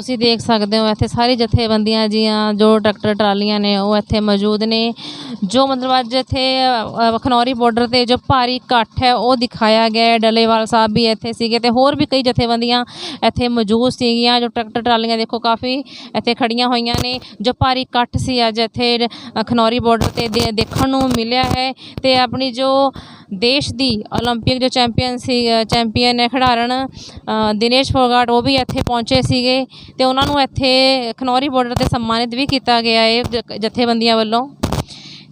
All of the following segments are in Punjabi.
ਤੁਸੀਂ ਦੇਖ ਸਕਦੇ ਹੋ, ਇੱਥੇ ਸਾਰੀ ਜਥੇਬੰਦੀਆਂ ਜੀਆਂ ਜੋ ਟਰੈਕਟਰ, ਟਰਾਲੀਆਂ ਨੇ, ਉਹ ਇੱਥੇ ਮੌਜੂਦ ਨੇ। ਜੋ ਮਤਲਬ ਅੱਜ ਇੱਥੇ ਖਨੌਰੀ ਬਾਰਡਰ ਤੇ ਜੋ ਭਾਰੀ ਇਕੱਠ ਹੈ, ਉਹ ਦਿਖਾਇਆ ਗਿਆ ਹੈ। ਡੱਲੇਵਾਲ ਸਾਹਿਬ ਵੀ ਇੱਥੇ ਸੀਗੇ ਤੇ ਹੋਰ ਵੀ ਕਈ ਜਥੇਬੰਦੀਆਂ ਇੱਥੇ ਮੌਜੂਦ ਸੀਗੀਆਂ। ਜੋ ਟਰੈਕਟਰ, ਟਰਾਲੀਆਂ ਦੇਖੋ ਕਾਫੀ ਇੱਥੇ ਖੜੀਆਂ ਹੋਈਆਂ ਨੇ। ਜੋ ਭਾਰੀ ਇਕੱਠ ਸੀ ਅੱਜ ਇੱਥੇ ਖਨੌਰੀ ਬਾਰਡਰ ਤੇ ਦੇ- ਦੇਖਣ ਨੂੰ ਮਿਲਿਆ ਹੈ ਤੇ ਆਪਣੀ ਜੋ ਦੇਸ਼ ਦੀ 올림픽 ਜੋ ਚੈਂਪੀਅਨ ਸੀ ਅ, ਚੈਂਪੀਅਨ ਹੈ ਖਿਡਾਰਨ ਅ, ਦਿਨੇਸ਼ ਫੋਗਾਟ ਉਹ ਵੀ ਇੱਥੇ ਪਹੁੰਚੇ ਸੀਗੇ ਤੇ ਉਹਨਾਂ ਨੂੰ ਇੱਥੇ ਖਨੌਰੀ ਬਾਰਡਰ ਤੇ ਸਨਮਾਨਿਤ ਵੀ ਕੀਤਾ ਗਿਆ ਹੈ ਜ- ਜਥੇਬੰਦੀਆਂ ਵੱਲੋਂ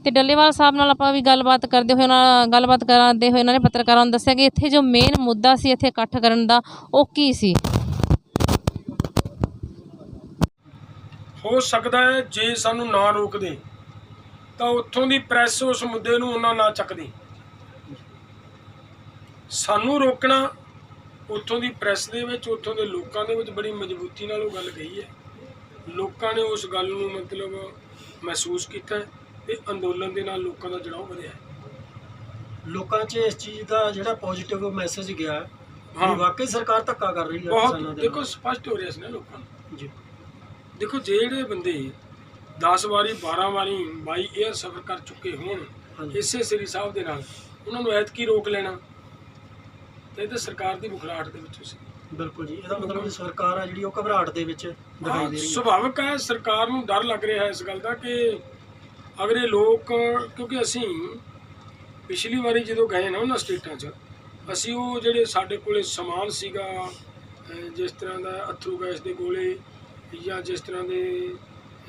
ਤੇ ਡੱਲੇਵਾਲ ਸਾਹਿਬ ਨਾਲ ਆਪਾਂ ਵੀ ਗੱਲਬਾਤ ਕਰਦੇ ਹੋਏ ਉਹਨਾਂ ਨਾਲ ਗੱਲਬਾਤ ਕਰਦੇ ਹੋਏ ਉਹਨਾਂ ਨੇ ਪੱਤਰਕਾਰਾਂ ਨੂੰ ਦੱਸਿਆ ਕਿ ਇੱਥੇ ਜੋ ਮੇਨ ਮੁੱਦਾ ਸੀ ਇੱਥੇ ਇਕੱਠ ਕਰਨ ਦਾ ਉਹ ਕੀ ਸੀ ਹੋ ਸਕਦਾ ਹੈ ਜੇ ਸਾਨੂੰ ਨਾ ਰੋਕਦੇ ਤਾਂ ਉੱਥੋਂ ਦੀ ਪ੍ਰੈਸ ਉਸ ਮੁੱਦੇ ਨੂੰ ਉਹਨਾਂ ਨਾ ਚੱਕਦੀ ਸਾਨੂੰ ਰੋਕਣਾ ਉੱਥੋਂ ਦੀ ਪ੍ਰੈਸ ਦੇ ਵਿੱਚ ਉੱਥੋਂ ਦੇ ਲੋਕਾਂ ਦੇ ਵਿੱਚ ਬੜੀ ਮਜ਼ਬੂਤੀ ਨਾਲ ਉਹ ਗੱਲ ਕਹੀ ਹੈ। ਲੋਕਾਂ ਨੇ ਉਸ ਗੱਲ ਨੂੰ ਮਤਲਬ ਮਹਿਸੂਸ ਕੀਤਾ ਤੇ ਅੰਦੋਲਨ ਦੇ ਨਾਲ ਲੋਕਾਂ ਦਾ ਜੁੜਾਅ ਵਧਿਆ। ਲੋਕਾਂ 'ਚ ਇਸ ਚੀਜ਼ ਦਾ ਜਿਹੜਾ ਪੋਜ਼ਿਟਿਵ ਮੈਸੇਜ ਗਿਆ ਹੈ। ਵਾਕਈ ਸਰਕਾਰ ਧੱਕਾ ਕਰ ਰਹੀ ਹੈ ਬਹੁਤ ਦੇਖੋ। ਸਪਸ਼ਟ ਹੋ ਰਿਹਾ ਸੀ ਨਾ ਲੋਕਾਂ ਨੂੰ। ਜੀ। ਦੇਖੋ ਜਿਹੜੇ ਬੰਦੇ 10 ਵਾਰੀ 12 ਵਾਰੀ ਬਾਈ 에ਅਰ ਸਫ਼ਰ ਕਰ ਚੁੱਕੇ ਹੋਣ ਇਸੇ ਸ੍ਰੀ ਸਾਹਿਬ ਦੇ ਨਾਲ ਉਹਨਾਂ ਨੂੰ ਐਤਕੀ ਰੋਕ ਲੈਣਾ। ਤੇ ਇਹ ਤਾਂ ਸਰਕਾਰ ਦੀ ਮੁਖਲਾਹਟ ਦੇ ਵਿੱਚੋਂ ਸੀ ਬਿਲਕੁਲ ਜੀ ਇਹਦਾ ਮਤਲਬ ਕਿ ਸਰਕਾਰ ਆ ਜਿਹੜੀ ਉਹ ਘਬਰਾਹਟ ਦੇ ਵਿੱਚ ਦਿਖਾਈ ਹਾਂ, ਦੇ ਰਹੀ ਹੈ। ਸੁਭਾਵਿਕ ਹੈ ਸਰਕਾਰ ਨੂੰ ਡਰ ਲੱਗ ਰਿਹਾ ਹੈ ਇਸ ਗੱਲ ਦਾ ਕਿ ਅਗਰ ਇਹ ਲੋਕ ਕਿਉਂਕਿ ਅਸੀਂ ਪਿਛਲੀ ਵਾਰੀ ਜਦੋਂ ਗਏ ਨਾ ਉਹਨਾਂ ਸਟੇਟਾਂ 'ਚ ਅਸੀਂ ਉਹ ਜਿਹੜੇ ਸਾਡੇ ਕੋਲੇ ਸਮਾਨ ਸੀਗਾ ਅਹ ਜਿਸ ਤਰ੍ਹਾਂ ਦਾ ਅਥਰੂ ਗੈਸ ਦੇ ਗੋਲੇ ਜਾਂ ਜਿਸ ਤਰ੍ਹਾਂ ਦੇ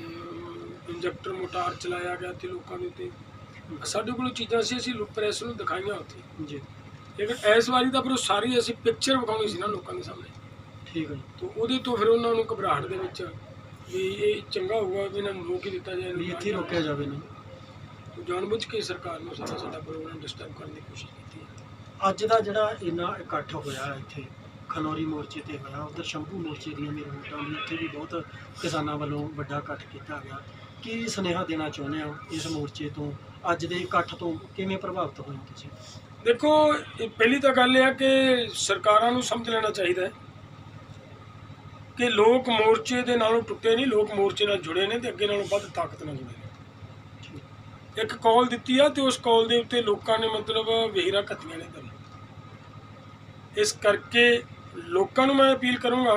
ਇੰਜੈਕਟਰ ਮੋਟਾਰ ਚਲਾਇਆ ਗਿਆ ਤੇ ਲੋਕਾਂ ਦੇ ਉੱਤੇ ਸਾਡੇ ਕੋਲ ਚੀਜ਼ਾਂ ਸੀ ਅਸੀਂ ਪ੍ਰੈਸ ਨੂੰ ਦਿਖਾਈਆਂ ਉੱਥੇ। ਜੀ। ਲੇਕਿਨ ਇਸ ਵਾਰੀ ਤਾਂ ਫਿਰ ਉਹ ਸਾਰੀ ਅਸੀਂ ਪਿਕਚਰ ਵਿਖਾਉਣੀ ਸੀ ਨਾ ਲੋਕਾਂ ਦੇ ਸਾਹਮਣੇ। ਠੀਕ ਹੈ ਜੀ। ਤੋ ਉਹਦੇ ਤੋਂ ਫਿਰ ਉਹਨਾਂ ਨੂੰ ਘਬਰਾਹਟ ਦੇ ਵਿੱਚ ਵੀ ਇਹ ਚੰਗਾ ਹੋਊਗਾ ਵੀ ਇਹਨਾਂ ਨੂੰ ਰੋਕ ਹੀ ਦਿੱਤਾ ਜਾਏ। ਵੀ ਇੱਥੇ ਹੀ ਰੋਕਿਆ ਜਾਵੇ ਨਹੀਂ ਜਾਣਬੁੱਝ ਕੇ ਸਰਕਾਰ ਨੂੰ ਸਾਡਾ ਸਾਡਾ ਪ੍ਰੋਗਰਾਮ ਡਿਸਟਰਬ ਕਰਨ ਦੀ ਕੋਸ਼ਿਸ਼ ਕੀਤੀ ਹੈ। ਅੱਜ ਦਾ ਜਿਹੜਾ ਇੰਨਾ ਇਕੱਠ ਹੋਇਆ ਇੱਥੇ ਖਨੌਰੀ ਮੋਰਚੇ ਤੇ ਹੋਇਆ ਉਧਰ ਸ਼ੰਭੂ ਮੋਰਚੇ ਦੀਆਂ ਮੇਰੇ ਵੋਟਾਂ ਦੀ ਇੱਥੇ ਵੀ ਬਹੁਤ ਕਿਸਾਨਾਂ ਵੱਲੋਂ ਵੱਡਾ ਇਕੱਠ ਕੀਤਾ ਗਿਆ। ਕੀ ਸੁਨੇਹਾ ਦੇਣਾ ਚਾਹੁੰਦੇ ਹੋ ਇਸ ਮੋਰਚੇ ਤੋਂ? ਅੱਜ ਦੇ ਇਕੱਠ ਤੋਂ ਕਿਵੇਂ ਪ੍ਰਭਾਵਿਤ ਹੋਏ ਤੁਸੀਂ? ਦੇਖੋ ਪਹਿਲੀ ਤਾਂ ਗੱਲ ਇਹ ਆ ਕਿ ਸਰਕਾਰਾਂ ਨੂੰ ਸਮਝ ਲੈਣਾ ਚਾਹੀਦਾ ਹੈ ਕਿ ਲੋਕ ਮੋਰਚੇ ਦੇ ਨਾਲੋਂ ਟੁੱਟੇ ਨਹੀਂ, ਲੋਕ ਮੋਰਚੇ ਨਾਲ ਜੁੜੇ ਨੇ ਤੇ ਅੱਗੇ ਨਾਲੋਂ ਵੱਧ ਤਾਕਤ ਨਾਲ ਜੁੜੇ ਨੇ। ਇੱਕ ਕਾਲ ਦਿੱਤੀ ਆ ਤੇ ਉਸ ਕਾਲ ਦੇ ਉੱਤੇ ਲੋਕਾਂ ਨੇ ਮਤਲਬ ਵਹੀਰਾ ਕੱਤੀਆਂ ਨੇ ਤਾਂ ਇਸ ਕਰਕੇ ਲੋਕਾਂ ਨੂੰ ਮੈਂ ਅਪੀਲ ਕਰੂੰਗਾ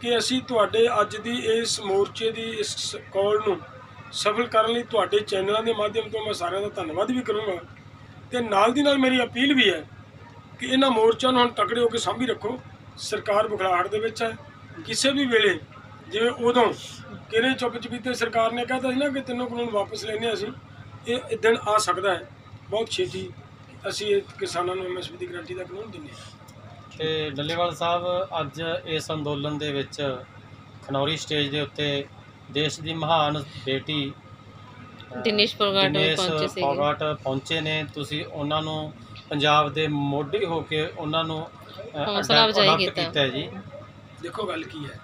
ਕਿ ਅਸੀਂ ਤੁਹਾਡੇ ਅੱਜ ਦੀ ਇਸ ਮੋਰਚੇ ਦੀ ਇਸ ਕਾਲ ਨੂੰ ਸਫਲ ਕਰਨ ਲਈ ਤੁਹਾਡੇ ਚੈਨਲਾਂ ਦੇ ਮਾਧਿਅਮ ਤੋਂ ਮੈਂ ਸਾਰਿਆਂ ਦਾ ਧੰਨਵਾਦ ਵੀ ਕਰੂੰਗਾ। ਤੇ ਨਾਲ ਦੀ ਨਾਲ ਮੇਰੀ ਅਪੀਲ ਵੀ ਹੈ ਕਿ ਇਹਨਾਂ ਮੋਰਚਿਆਂ ਨੂੰ ਹੁਣ ਤਕੜੇ ਹੋ ਕੇ ਸਾਂਭੀ ਰੱਖੋ। ਸਰਕਾਰ ਬੁਖਲਾਹਟ ਦੇ ਵਿੱਚ ਹੈ। ਕਿਸੇ ਵੀ ਵੇਲੇ ਜਿਵੇਂ ਉਦੋਂ ਕਿਹਨੇ ਚੁੱਪ ਚਪੀਤੇ ਸਰਕਾਰ ਨੇ ਕਹਿਤਾ ਸੀ ਨਾ ਕਿ ਤਿੰਨੋਂ ਕਾਨੂੰਨ ਵਾਪਸ ਲੈਣੇ ਅਸੀਂ, ਇਹ ਦਿਨ ਆ ਸਕਦਾ ਹੈ। ਬਹੁਤ ਛੇਤੀ ਅਸੀਂ ਇਹ ਕਿਸਾਨਾਂ ਨੂੰ ਐਮਐਸਪੀ ਦੀ ਗਰੰਟੀ ਦਾ ਕਾਨੂੰਨ ਦਿੰਦੇ ਹਾਂ। ਤੇ ਡੱਲੇਵਾਲ ਸਾਹਿਬ, ਅੱਜ ਇਸ ਅੰਦੋਲਨ ਦੇ ਵਿੱਚ ਖਨੌਰੀ ਸਟੇਜ ਦੇ ਉੱਤੇ ਦੇਸ਼ ਦੀ ਮਹਾਨ ਬੇਟੀ ਦਿਨੇਸ਼ ਫੋਗਾਟ ਦਿਨੇਸ਼ ਪਹੁੰਚੇ ਸੀਗੇ। ਫੋਗਾਟ ਪਹੁੰਚੇ ਨੇ। ਤੁਸੀਂ ਉਹਨਾਂ ਨੂੰ ਪੰਜਾਬ ਦੇ ਮੋਢੀ ਹੋ ਕੇ ਉਹਨਾਂ ਨੂੰ ਹੌਸਲਾ ਅਫਜ਼ਾਈ ਕੀਤਾ। ਹੈ ਜੀ। ਦੇਖੋ ਗੱਲ ਕੀ ਹੈ।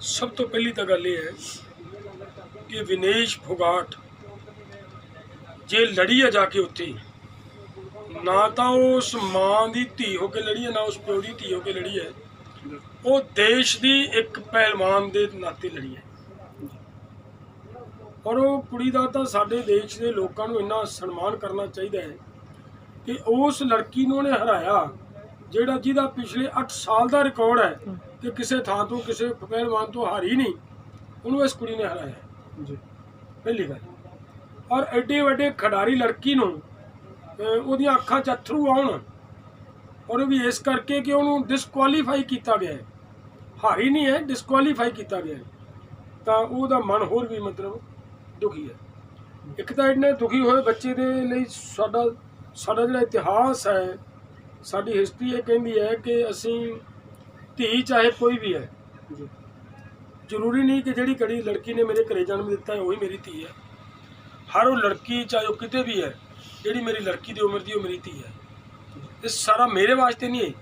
ਸਭ ਤੋਂ ਪਹਿਲੀ ਤਾਂ ਗੱਲ ਇਹ ਹੈ ਕਿ ਵਿਨੇਸ਼ ਫੋਗਾਟ ਜੇ ਲੜੀ ਹੈ ਜਾ ਕੇ ਉੱਥੇ ਨਾ ਤਾਂ ਉਸ ਮਾਂ ਦੀ ਧੀ ਹੋ ਕੇ ਲੜੀ ਹੈ ਨਾ ਉਸ ਪਿਓ ਦੀ ਧੀ ਹੋ ਕੇ ਲੜੀ ਹੈ ਉਹ ਦੇਸ਼ ਦੀ ਇੱਕ ਪਹਿਲਵਾਨ ਦੇ ਨਾਤੇ ਲੜੀ ਹੈ ਔਰ ਉਹ ਕੁੜੀ ਦਾ ਤਾਂ ਸਾਡੇ ਦੇਸ਼ ਦੇ ਲੋਕਾਂ ਨੂੰ ਇੰਨਾ ਸਨਮਾਨ ਕਰਨਾ ਚਾਹੀਦਾ ਹੈ ਕਿ ਉਸ ਲੜਕੀ ਨੂੰ ਉਹਨੇ ਹਰਾਇਆ ਜਿਹੜਾ ਜਿਹਦਾ ਪਿਛਲੇ 8 ਸਾਲ ਦਾ ਰਿਕਾਰਡ ਹੈ ਕਿ ਕਿਸੇ ਥਾਂ ਤੋਂ ਕਿਸੇ ਪਹਿਲਵਾਨ ਤੋਂ ਹਾਰੀ ਨਹੀਂ ਉਹਨੂੰ ਇਸ ਕੁੜੀ ਨੇ ਹਰਾਇਆ। ਜੀ। ਪਹਿਲੀ ਗੱਲ। ਔਰ ਐਡੇ ਵੱਡੇ ਖਿਡਾਰੀ ਲੜਕੀ ਨੂੰ ਉਹਦੀਆਂ ਅੱਖਾਂ 'ਚ ਅਥਰੂ ਆਉਣ ਔਰ ਉਹ ਵੀ ਇਸ ਕਰਕੇ ਕਿ ਉਹਨੂੰ ਡਿਸਕੁਆਲੀਫਾਈ ਕੀਤਾ ਗਿਆ ਹੈ। ਹਾਰੀ ਨਹੀਂ ਹੈ ਡਿਸਕੁਆਲੀਫਾਈ ਕੀਤਾ ਗਿਆ ਹੈ। ਤਾਂ ਉਹਦਾ ਮਨ ਹੋਰ ਵੀ ਮਤਲਬ ਦੁਖੀ ਹੈ। ਇੱਕ ਤਾਂ ਇੰਨੇ ਦੁਖੀ ਹੋਏ ਬੱਚੇ ਦੇ ਲਈ ਸਾਡਾ ਸਾਡਾ ਜਿਹੜਾ ਇਤਿਹਾਸ ਹੈ ਸਾਡੀ ਹਿਸਟਰੀ ਇਹ ਕਹਿੰਦੀ ਹੈ ਕਿ ਅਸੀਂ ਧੀ ਚਾਹੇ ਕੋਈ ਵੀ ਹੈ। ਜੀ। ਜ਼ਰੂਰੀ ਨਹੀਂ ਕਿ ਜਿਹੜੀ ਕੜੀ ਲੜਕੀ ਨੇ ਮੇਰੇ ਘਰੇ ਜਨਮ ਦਿੱਤਾ ਹੈ ਉਹੀ ਮੇਰੀ ਧੀ ਹੈ। ਹਰ ਉਹ ਲੜਕੀ ਚਾਹੇ ਉਹ ਕਿਤੇ ਵੀ ਹੈ ਜਿਹੜੀ ਮੇਰੀ ਲੜਕੀ ਦੀ ਉਮਰ ਦੀ ਉਹ ਮੇਰੀ ਧੀ ਹੈ। ਇਹ ਸਾਰਾ ਮੇਰੇ ਵਾਸਤੇ ਨਹੀਂ ਹੈ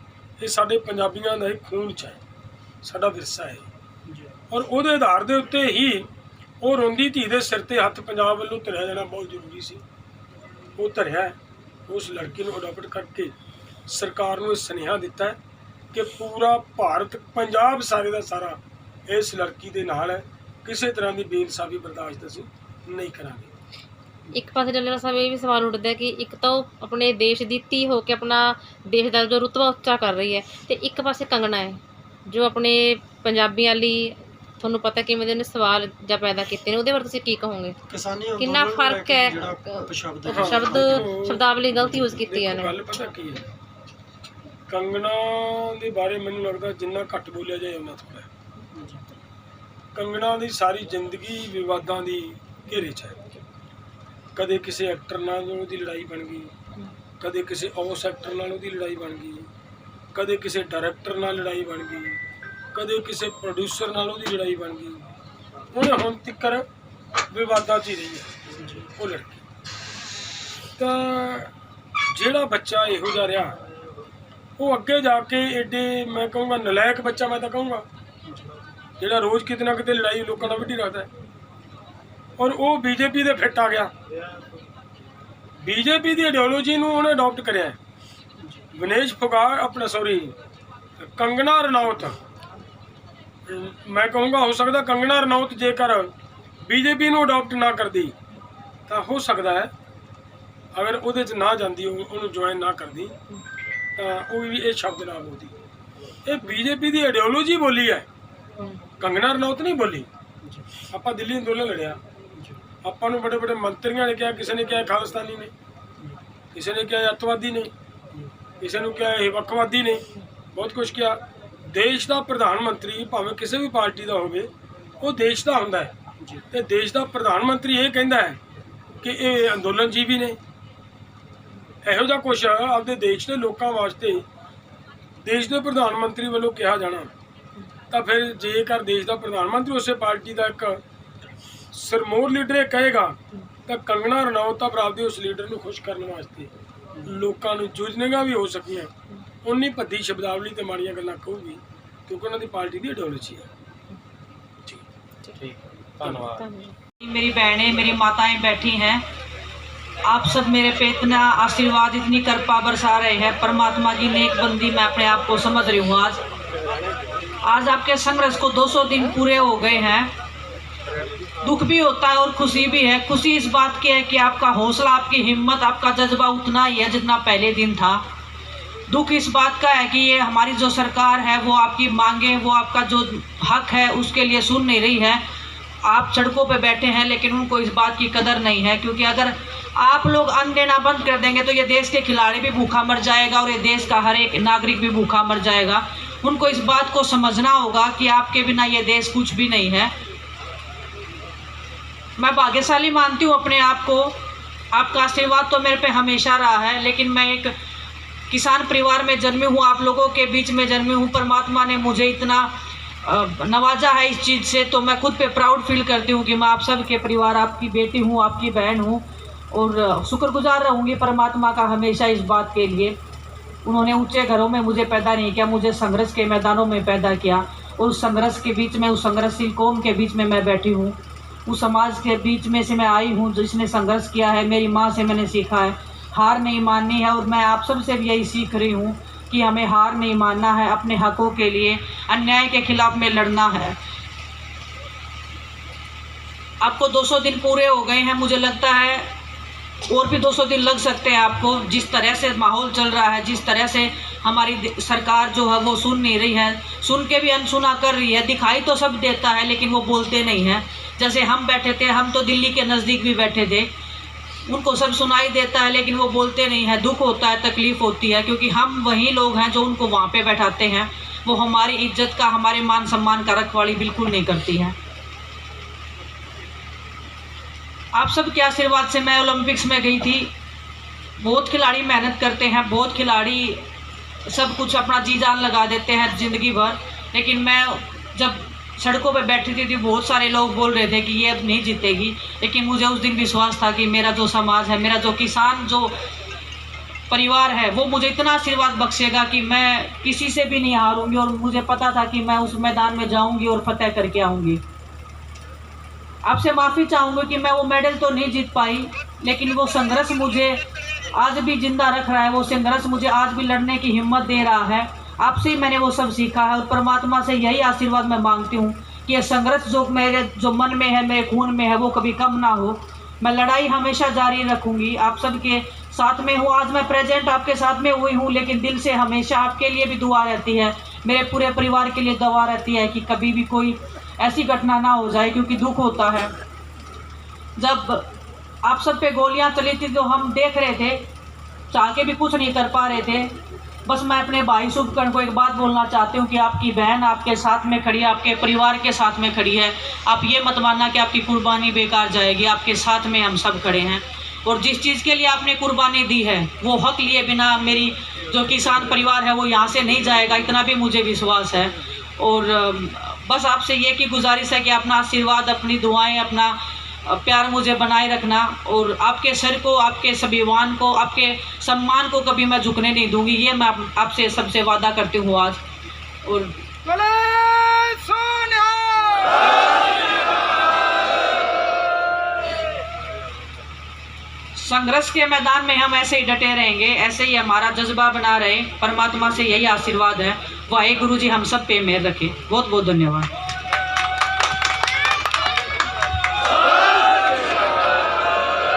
ਇਹ ਸਾਡੇ ਪੰਜਾਬੀਆਂ ਦਾ ਇੱਕ ਖੂਨ ਚ ਹੈ। ਸਾਡਾ ਵਿਰਸਾ ਹੈ। ਔਰ ਉਹਦੇ ਆਧਾਰ ਦੇ ਉੱਤੇ ਹੀ ਉਹ ਰੋਂਦੀ ਧੀ ਦੇ ਸਿਰ ਤੇ ਹੱਥ ਪੰਜਾਬ ਵੱਲੋਂ ਧਰਿਆ ਜਾਣਾ ਬਹੁਤ ਜ਼ਰੂਰੀ ਸੀ। ਉਹ ਧਰਿਆ, ਉਸ ਲੜਕੀ ਨੂੰ ਅਡਾਪਟ ਕਰਕੇ ਸਰਕਾਰ ਨੂੰ ਇਹ ਸੁਨੇਹਾ ਦਿੱਤਾ ਕਿ ਪੂਰਾ ਭਾਰਤ, ਪੰਜਾਬ ਸਾਰੇ ਦਾ ਸਾਰਾ ਇਸ ਲੜਕੀ ਦੇ ਨਾਲ ਹੈ। ਕਿਸੇ ਤਰ੍ਹਾਂ ਦੀ ਬੇਇਨਸਾਫੀ ਬਰਦਾਸ਼ਤ ਅਸੀਂ ਨਹੀਂ ਕਰਾਂਗੇ। ਇੱਕ ਪਾਸੇ ਡੱਲੇਵਾਲ ਸਾਹਿਬ ਇਹ ਵੀ ਸਵਾਲ ਉੱਠਦਾ ਕਿ ਇੱਕ ਤਾਂ ਉਹ ਆਪਣੇ ਦੇਸ਼ ਦੀ ਧੀ ਹੋ ਕੇ ਆਪਣਾ ਦੇਸ਼ ਦਾ ਜੋ ਰੁਤਬਾ ਉੱਚਾ ਕਰ ਰਹੀ ਹੈ ਤੇ ਇੱਕ ਪਾਸੇ ਕੰਗਣਾ ਹੈ, ਜੋ ਆਪਣੇ ਪੰਜਾਬੀਆਂ ਲਈ ਤੁਹਾਨੂੰ ਪਤਾ ਕਿਵੇਂ ਦੇ ਉਹਨੇ ਸਵਾਲ ਜਾਂ ਪੈਦਾ ਕੀਤੇ ਨੇ ਉਹਦੇ ਬਾਰੇ ਤੁਸੀਂ ਕੀ ਕਹੋਗੇ? ਕਿਸਾਨੀ ਕਿੰਨਾ ਫ਼ਰਕ ਹੈ? ਸ਼ਬਦ ਸ਼ਬਦਾਵਲੀ ਗਲਤ ਯੂਜ਼ ਕੀਤੀ ਹੈ ਗੱਲ ਪਤਾ ਕੀ ਹੈ? ਕੰਗਣਾ ਦੇ ਬਾਰੇ ਮੈਨੂੰ ਲੱਗਦਾ ਜਿੰਨਾ ਘੱਟ ਬੋਲਿਆ ਜਾਏ ਉਹਨਾਂ ਥੋੜਾ ਕੰਗਣਾ ਦੀ ਸਾਰੀ ਜ਼ਿੰਦਗੀ ਵਿਵਾਦਾਂ ਦੀ ਘੇਰੇ 'ਚ ਹੈ। ਕਦੇ ਕਿਸੇ ਐਕਟਰ ਨਾਲ ਉਹਦੀ ਲੜਾਈ ਬਣ ਗਈ ਕਦੇ ਕਿਸੇ ਉਸ ਐਕਟਰ ਨਾਲ ਉਹਦੀ ਲੜਾਈ ਬਣ ਗਈ ਕਦੇ ਕਿਸੇ ਡਾਇਰੈਕਟਰ ਨਾਲ ਲੜਾਈ ਬਣ ਗਈ। ਕਦੇ ਕਿਸੇ ਪ੍ਰੋਡਿਊਸਰ ਨਾਲ ਉਹਦੀ ਲੜਾਈ ਬਣ ਗਈ। ਉਹਨੇ ਹੁਣ ਤੱਕ ਵਿਵਾਦਾਂ 'ਚ ਹੀ ਰਹੀ ਹੈ, ਉਹ ਲੜਕੀ। ਤਾਂ ਜਿਹੜਾ ਬੱਚਾ ਇਹੋ ਜਿਹਾ ਰਿਹਾ, ਉਹ ਅੱਗੇ ਜਾ ਕੇ ਏਡੇ ਮੈਂ ਕਹੂੰਗਾ ਨਲਾਇਕ ਬੱਚਾ ਮੈਂ ਤਾਂ ਕਹੂੰਗਾ, ਜਿਹੜਾ ਰੋਜ਼ ਕਿਤੇ ਨਾ ਕਿਤੇ ਲੜਾਈ ਲੋਕਾਂ ਨਾਲ ਵਿੱਢੀ ਰੱਖਦਾ ਔਰ ਉਹ ਬੀਜੇਪੀ ਦੇ ਫਿੱਟ ਆ ਗਿਆ। ਬੀਜੇਪੀ ਦੀ ਆਈਡੀਓਲੋਜੀ ਨੂੰ ਉਹਨੇ ਅਡਾਪਟ ਕਰਿਆ। ਵਿਨੇਸ਼ ਫੋਗਾਟ ਆਪਣਾ ਸੌਰੀ ਕੰਗਨਾ ਰਣੌਤ। ਮੈਂ ਕਹੂੰਗਾ ਹੋ ਸਕਦਾ ਕੰਗਣਾ ਰਣੌਤ ਜੇਕਰ ਬੀਜੇਪੀ ਨੂੰ ਅਡਾਪਟ ਨਾ ਕਰਦੀ, ਤਾਂ ਹੋ ਸਕਦਾ ਹੈ। ਅਗਰ ਉਹਦੇ 'ਚ ਨਾ ਜਾਂਦੀ, ਉਹ- ਉਹਨੂੰ ਜੁਆਇਨ ਨਾ ਕਰਦੀ, ਤਾਂ ਉਹ ਵੀ ਇਹ ਸ਼ਬਦ ਨਾ ਬੋਲਦੀ। ਇਹ ਬੀਜੇਪੀ ਦੀ ਆਈਡੀਓਲੋਜੀ ਬੋਲੀ ਹੈ। ਕੰਗਣਾ ਰਣੌਤ ਨਹੀਂ ਬੋਲੀ। ਆਪਾਂ ਦਿੱਲੀ ਅੰਦੋਲਨ ਲੜਿਆ। ਆਪਾਂ ਨੂੰ ਬੜੇ ਬੜੇ ਮੰਤਰੀਆਂ ਨੇ ਕਿਹਾ, ਕਿਸੇ ਨੇ ਕਿਹਾ ਇਹ ਖਾਲਿਸਤਾਨੀ ਨੇ। ਕਿਸੇ ਨੇ ਕਿਹਾ ਇਹ ਅੱਤਵਾਦੀ ਨੇ। ਕਿਸੇ ਨੂੰ ਕਿਹਾ ਇਹ ਵੱਖਵਾਦੀ ਨੇ। ਬਹੁਤ ਕੁਝ ਕਿਹਾ। ਦੇਸ਼ ਦਾ ਪ੍ਰਧਾਨ ਮੰਤਰੀ ਭਾਵੇਂ ਕਿਸੇ ਵੀ ਪਾਰਟੀ ਦਾ ਹੋਵੇ ਉਹ ਦੇਸ਼ ਦਾ ਹੁੰਦਾ ਹੈ। ਤੇ ਦੇਸ਼ ਦਾ ਪ੍ਰਧਾਨ ਮੰਤਰੀ ਇਹ ਕਹਿੰਦਾ ਹੈ ਕਿ ਇਹ ਅੰਦੋਲਨ ਜੀਵੀ ਨੇ। ਇਹੋ ਜਿਹਾ ਕੁਝ ਆਪਦੇ ਦੇਸ਼ ਦੇ ਲੋਕਾਂ ਵਾਸਤੇ ਦੇਸ਼ ਦੇ ਪ੍ਰਧਾਨ ਮੰਤਰੀ ਵੱਲੋਂ ਕਿਹਾ ਜਾਣਾ। ਤਾਂ ਫਿਰ ਜੇਕਰ ਦੇਸ਼ ਦਾ ਪ੍ਰਧਾਨ ਮੰਤਰੀ ਉਸੇ ਪਾਰਟੀ ਦਾ ਇੱਕ ਸਰਮੋਰ ਲੀਡਰ ਇਹ ਕਹੇਗਾ ਤਾਂ ਕੰਗਣਾ ਰਣੌਤ ਤਾਂ ਪ੍ਰਾਪਤੀ ਉਸ ਲੀਡਰ ਨੂੰ ਖੁਸ਼ ਕਰਨ ਵਾਸਤੇ ਲੋਕਾਂ ਨੂੰ ਜੂਝਣੇਗਾ ਵੀ ਹੋ ਸਕੀਆਂ। ਉਨੀ ਭੱਦੀ ਸ਼ਬਦਾਵਲੀ ਤੇ ਮਾੜੀਆਂ ਗੱਲਾਂ ਕਹੂਗੀ ਕਿਉਂਕਿ ਉਹਨਾਂ ਦੀ ਪਾਰਟੀ ਦੀ ਆਈਡੀਓਲੋਜੀ ਹੈ ਠੀਕ ਹੈ ਧੰਨਵਾਦ ਧੰਨਵਾਦ मेरी बहनें मेरी माताएं बैठी हैं आप सब मेरे पे इतना आशीर्वाद इतनी कृपा बरसा रहे हैं परमात्मा की नेक बंदी मैं अपने आप को समझ रही हूँ आज आज आपके संघर्ष को 200 दिन पूरे हो गए हैं दुख भी होता है और खुशी भी है खुशी इस बात की है कि आपका हौसला आपकी हिम्मत आपका जज्बा उतना ही है जितना पहले दिन था दुख इस बात का है कि ये हमारी जो सरकार है, वो आपकी मांगे, वो आपका जो हक है, उसके लिए सुन नहीं रही है। आप सड़कों पे बैठे हैं, लेकिन उनको इस बात की कदर नहीं है, क्योंकि अगर आप लोग अन्न देना बंद कर देंगे तो ये देश के खिलाड़ी भी भूखा मर जाएगा और ये देश का हर एक नागरिक भी भूखा मर जाएगा। उनको इस बात को समझना होगा कि आपके बिना ये देश कुछ भी नहीं है। मैं भाग्यशाली मानती हूँ अपने आप को। आपका आशीर्वाद तो मेरे पे हमेशा रहा है, लेकिन मैं एक किसान परिवार में जन्मी हूँ, आप लोगों के बीच में जन्मी हूँ, परमात्मा ने मुझे इतना नवाजा है इस चीज़ से तो मैं खुद पे प्राउड फील करती हूँ कि मैं आप सब के परिवार, आपकी बेटी हूँ, आपकी बहन हूँ, और शुक्रगुजार रहूँगी परमात्मा का हमेशा इस बात के लिए। उन्होंने ऊँचे घरों में मुझे पैदा नहीं किया, मुझे संघर्ष के मैदानों में पैदा किया, और उस संघर्ष के बीच में, उस संघर्षशील कौम के बीच में मैं बैठी हूँ। उस समाज के बीच में से मैं आई हूँ, जिसने संघर्ष किया है, मेरी माँ से मैंने सीखा है। हार नहीं माननी है और मैं आप सबसे भी यही सीख रही हूँ कि हमें हार नहीं मानना है, अपने हकों के लिए अन्याय के खिलाफ में लड़ना है। आपको 200 दिन पूरे हो गए हैं, मुझे लगता है, और भी 200 दिन लग सकते हैं आपको, जिस तरह से माहौल चल रहा है, जिस तरह से हमारी सरकार जो है वो सुन नहीं रही है। सुन के भी अनसुना कर रही है, दिखाई तो सब देता है, लेकिन वो बोलते नहीं हैं। जैसे हम बैठे थे, हम तो दिल्ली के नज़दीक भी बैठे थे उनको सब सुनाई देता है, लेकिन वो बोलते नहीं है। दुख होता है, तकलीफ़ होती है, क्योंकि हम वही लोग हैं जो उनको वहाँ पे बैठाते हैं। वो हमारी इज़्ज़त का, हमारे मान सम्मान का रखवाली बिल्कुल नहीं करती हैं। आप सब के आशीर्वाद से मैं ओलंपिक्स में गई थी। बहुत खिलाड़ी मेहनत करते हैं, बहुत खिलाड़ी सब कुछ अपना जी जान लगा देते हैं ज़िंदगी भर। लेकिन मैं जब सड़कों पे बैठी थी, थी बहुत सारे लोग बोल रहे थे कि ये अब नहीं जीतेगी। लेकिन मुझे उस दिन विश्वास था कि मेरा जो समाज है मेरा जो किसान जो परिवार है वो मुझे इतना आशीर्वाद बख्शेगा कि मैं किसी से भी नहीं हारूँगी और मुझे पता था कि मैं उस मैदान में जाऊँगी और फतेह करके आऊँगी। आपसे माफ़ी चाहूँगी कि मैं वो मेडल तो नहीं जीत पाई लेकिन वो संघर्ष मुझे आज भी ज़िंदा रख रहा है वो संघर्ष मुझे आज भी लड़ने की हिम्मत दे रहा है। आपसे मैंने वो सब सीखा है और परमात्मा से यही आशीर्वाद मैं मांगती हूँ कि ये संघर्ष जो मेरे, जो मन में है, मेरे खून में है, वो कभी कम ना हो। मैं लड़ाई हमेशा जारी रखूँगी। आप सबके साथ में हूँ। आज मैं प्रेजेंट आपके साथ में हुई हूँ, लेकिन दिल से हमेशा आपके लिए भी दुआ रहती है। मेरे पूरे परिवार के लिए दुआ रहती है कि कभी भी कोई ऐसी घटना ना हो जाए, क्योंकि दुख होता है। जब आप सब पे गोलियाँ चली थी तो हम देख रहे थे, चाह के भी कुछ नहीं कर पा रहे थे। बस मैं अपने भाई शुभकर्ण को एक बात बोलना चाहती हूँ कि आपकी बहन आपके साथ में खड़ी है, आपके परिवार के साथ में खड़ी है। आप ये मत मानना कि आपकी कुर्बानी बेकार जाएगी, आपके साथ में हम सब खड़े हैं। और जिस चीज़ के लिए आपने कुर्बानी दी है, वो हक लिए बिना मेरी जो किसान परिवार है, वो यहाँ से नहीं जाएगा, इतना भी मुझे विश्वास है। और बस आपसे ये की गुजारिश है कि अपना आशीर्वाद, अपनी दुआएँ, अपना प्यार मुझे बनाए रखना और आपके सर को आपके स्वाभिमान को आपके सम्मान को कभी मैं झुकने नहीं दूँगी ये मैं आप- आपसे सबसे वादा करती हूँ आज। और संघर्ष के मैदान में हम ऐसे ही डटे रहेंगे ऐसे ही हमारा जज्बा बना रहे परमात्मा से यही आशीर्वाद है। वाहे गुरु जी हम सब पे मेहर रखे। बहुत बहुत धन्यवाद।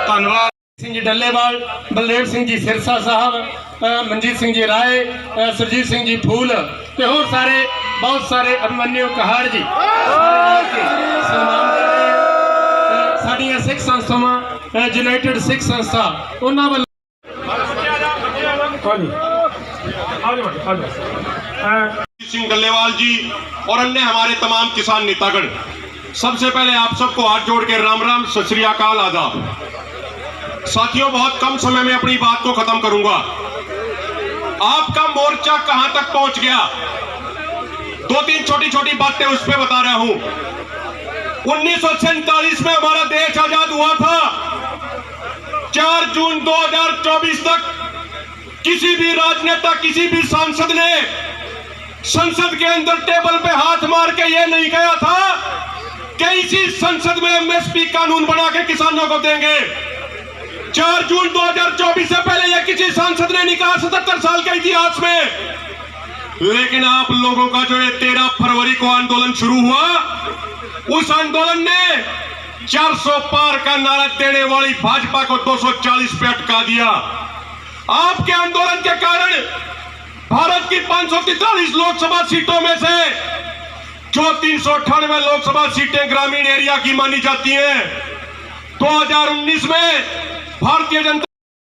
ਧੰਨਵਾਦ ਸਿੰਘ ਜੀ ਡੱਲੇਵਾਲ ਬਲਦੇਵ ਸਿੰਘ ਜੀ ਸਿਰਸਾ ਸਾਹਿਬ ਅ, ਮਨਜੀਤ ਸਿੰਘ ਜੀ ਰਾਏ ਅ, ਸੁਰਜੀਤ ਸਿੰਘ ਜੀ ਫੂਲ ਤੇ ਹੋਰ ਸਾਰੇ ਬਹੁਤ ਸਾਰੇ ਅਭਿਮਨਿਊ ਕਹਾੜ ਜੀ ਸਾਰੇ ਰਲ ਕੇ ਸਨਮਾਨ ਕਰ ਰਹੇ ਆ। ਅ, ਸਾਡੀਆਂ ਸਿੱਖ ਸੰਸਥਾਵਾਂ ਯੂਨਾਈਟਿਡ ਸਿੱਖ ਸੰਸਥਾ ਉਹਨਾਂ ਵੱਲੋਂ ਹਾਂਜੀ ਆ ਜਾਓ ਆ ਜਾਓ सिंह डल्लेवाल जी और अन्य हमारे तमाम किसान नेतागण सबसे पहले आप सबको हाथ जोड़ के राम राम सत श्री अकाल आदाब साथियों, बहुत कम समय में अपनी बात को खत्म करूँगा। आपका मोर्चा कहाँ तक पहुँच गया? दो तीन छोटी छोटी बातें उस पर बता रहा हूँ। उन्नीस सौ सैंतालीस में हमारा देश आज़ाद हुआ था। 4 जून 2024 तक किसी भी राजनेता, किसी भी सांसद ने संसद के अंदर टेबल पे हाथ मार के ये नहीं कहा था कि इसी संसद में एमएसपी कानून बना के किसानों को देंगे। 4 जून 2024 से पहले यह किसी सांसद ने नहीं कहा सतहत्तर साल के इतिहास में। लेकिन आप लोगों का जो ये 13 फरवरी को आंदोलन शुरू हुआ, उस आंदोलन ने 400 पार का नारा देने वाली भाजपा को 240 पे अटका दिया। आपके आंदोलन के कारण भारत की पाँच लोकसभा सीटों में से जो तीन सौ अट्ठानवे लोकसभा सीटें ग्रामीण एरिया की मानी जाती हैं 2019 में భారతీయ జనతా